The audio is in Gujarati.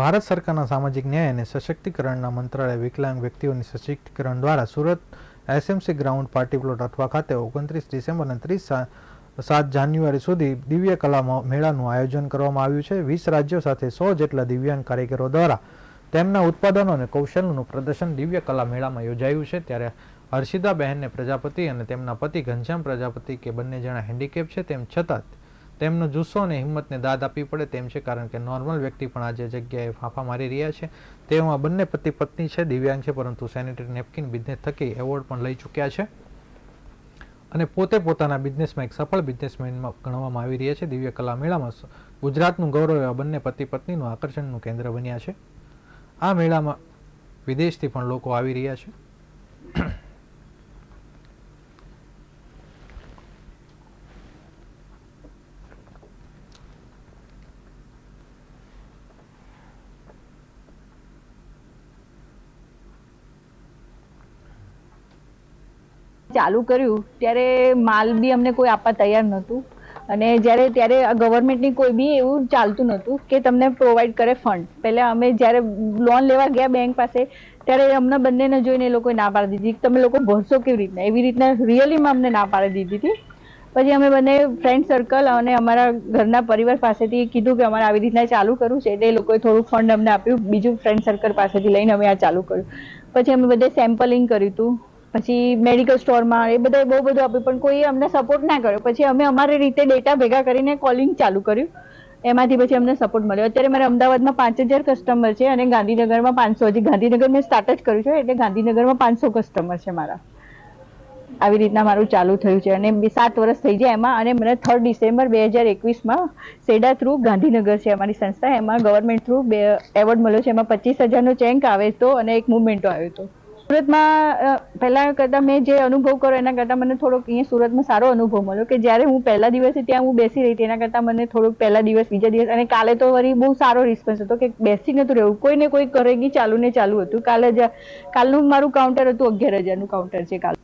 ભારત સરકારના સામાજિક ન્યાય અને સશક્તિકરણના મંત્રાલય વિકલાંગ વ્યક્તિઓની સશક્તિકરણ દ્વારા Surat SMC ground party plot Athwa ખાતે ઓગણત્રીસ ડિસેમ્બર અને ત્રીસ સાત જાન્યુઆરી સુધી દિવ્ય કલા મેળાનું આયોજન કરવામાં આવ્યું છે. વીસ રાજ્યો સાથે સો જેટલા દિવ્યાંગ કારીગરો દ્વારા તેમના ઉત્પાદનો અને કૌશલ્યનું પ્રદર્શન દિવ્ય કલા મેળામાં યોજાયું છે. ત્યારે હર્ષિદા બહેનને પ્રજાપતિ અને તેમના પતિ ઘનશ્યામ પ્રજાપતિ કે બંને જણા હેન્ડીકેપ છે તેમ છતાં તેમનો જુસ્સો અને હિંમતને દાદ આપવી પડે તેમ છે, કારણ કે નોર્મલ વ્યક્તિ પણ આજે જગ્યાએ ફાંફા મારી રહ્યા છે. તેમાં બંને પતિ પત્ની છે, દિવ્યાંગ છે, પરંતુ સેનિટરી નેપકિન બિઝનેસ થકી એવોર્ડ પણ લઈ ચૂક્યા છે. અને પોતે પોતાના બિઝનેસમાં એક સફળ બિઝનેસમેનમાં ગણવામાં આવી રહ્યા છે. દિવ્ય કલા મેળામાં ગુજરાતનું ગૌરવ એવા બંને પતિ પત્નીનું આકર્ષણનું કેન્દ્ર બન્યા છે. આ મેળામાં વિદેશથી પણ લોકો આવી રહ્યા છે. ચાલુ કર્યું, ત્યારે માલ બી અમને કોઈ આપવા તૈયાર નહોતું. અને જ્યારે, ત્યારે ગવર્મેન્ટની કોઈ બી એવું ચાલતું નહોતું કે તમને પ્રોવાઈડ કરે ફંડ પહેલાં અમે જ્યારે લોન લેવા ગયા બેંક પાસે, ત્યારે અમને બંનેને જોઈને એ લોકોએ ના પાડી દીધી તમે લોકો ભરશો કેવી રીતના? એવી રીતના રિયલીમાં અમને ના પાડી દીધી હતી. પછી અમે બંને ફ્રેન્ડ સર્કલ અને અમારા ઘરના પરિવાર પાસેથી કીધું કે અમારે આવી રીતના ચાલુ કરવું છે, એટલે એ લોકોએ થોડું ફંડ અમને આપ્યું. બીજું ફ્રેન્ડ સર્કલ પાસેથી લઈને અમે આ ચાલુ કર્યું. પછી અમે બધે સેમ્પલિંગ કર્યું હતું. પછી મેડિકલ સ્ટોરમાં એ બધા બહુ બધું આપ્યું, પણ કોઈ અમને સપોર્ટ ના કર્યો. પછી અમે અમારી રીતે ડેટા ભેગા કરીને કોલિંગ ચાલુ કર્યું. એમાંથી પછી અમને સપોર્ટ મળ્યો. અત્યારે મારે અમદાવાદમાં પાંચ હજાર કસ્ટમર છે અને ગાંધીનગરમાં પાંચસો હજી ગાંધીનગર મેં સ્ટાર્ટ જ કર્યું છે, એટલે ગાંધીનગરમાં પાંચસો કસ્ટમર છે મારા. આવી રીતના મારું ચાલુ થયું છે અને સાત વર્ષ થઈ જાય એમાં અને મને થર્ડ ડિસેમ્બર બે હજાર એકવીસમાં સેડા થ્રુ ગાંધીનગર છે અમારી સંસ્થા. એમાં ગવર્મેન્ટ થ્રુ બે એવોર્ડ મળ્યો છે. એમાં પચીસ હજારનો ચેન્ક આવે તો અને એક મુવમેન્ટો આવ્યો હતો. સુરતમાં પહેલા કરતાં મેં જે અનુભવ કર્યો એના કરતાં મને થોડોક અહીંયા સુરતમાં સારો અનુભવ મળ્યો કે જ્યારે હું પહેલા દિવસે ત્યાં હું બેસી રહી હતી, એના કરતાં મને થોડુંક પહેલા દિવસ, બીજા દિવસ અને કાલે તો વળી બહુ સારો રિસ્પોન્સ હતો કે બેસી નતું રહેવું. કોઈને કોઈ કરેગી ચાલુ ને ચાલુ હતું. કાલે જ, કાલનું મારું કાઉન્ટર હતું અગિયાર હજારનું કાઉન્ટર છે કાલ